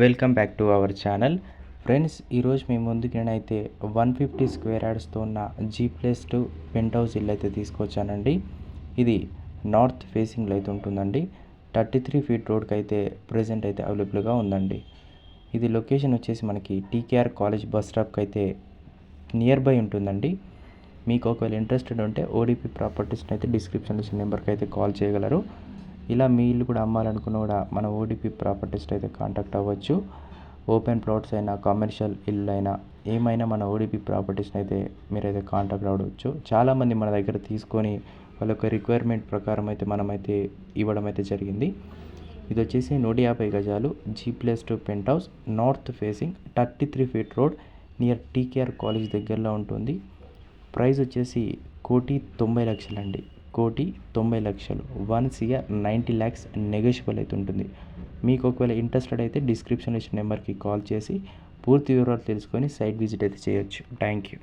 Welcome back to our channel. Friends ఈరోజు మేము ముందుకేనైతే వన్ ఫిఫ్టీ స్క్వేర్ యార్డ్స్తో ఉన్న G plus two penthouse ఇల్లు అయితే తీసుకొచ్చానండి. ఇది నార్త్ ఫేసింగ్లో అయితే ఉంటుందండి. థర్టీ త్రీ ఫీట్ రోడ్కి అయితే ప్రజెంట్ అయితే అవైలబుల్గా ఉందండి. ఇది లొకేషన్ వచ్చేసి మనకి టీకేఆర్ కాలేజ్ బస్ స్టాప్కి అయితే నియర్ బై ఉంటుందండి. మీకు ఒకవేళ ఇంట్రెస్టెడ్ ఉంటే ఓడిపి ప్రాపర్టీస్ని అయితే డిస్క్రిప్షన్లో నెంబర్కి అయితే కాల్ చేయగలరు. ఇలా మీ ఇల్లు కూడా అమ్మాలనుకున్న కూడా మన ఓడిపి ప్రాపర్టీస్లో అయితే కాంటాక్ట్ అవ్వచ్చు. ఓపెన్ ప్లాట్స్ అయినా కమర్షియల్ ఇల్లు అయినా ఏమైనా మన ఓడిపి ప్రాపర్టీస్ని అయితే మీరైతే కాంటాక్ట్ అవ్వచ్చు చాలామంది మన దగ్గర తీసుకొని వాళ్ళ యొక్క రిక్వైర్మెంట్ ప్రకారం అయితే మనమైతే ఇవ్వడం అయితే జరిగింది. ఇది వచ్చేసి నూట యాభై గజాలు G plus two penthouse north facing thirty three feet road near TKR college దగ్గరలో ఉంటుంది. ప్రైస్ వచ్చేసి కోటి తొంభై లక్షలండి. కోటి తొంభై లక్షలు. One CR ninety lakhs negotiable అయితే ఉంటుంది మీకు ఒకవేళ ఇంట్రెస్టెడ్ అయితే డిస్క్రిప్షన్ ఇచ్చిన నెంబర్కి కాల్ చేసి పూర్తి వివరాలు తెలుసుకొని సైట్ విజిట్ అయితే చేయొచ్చు. Thank you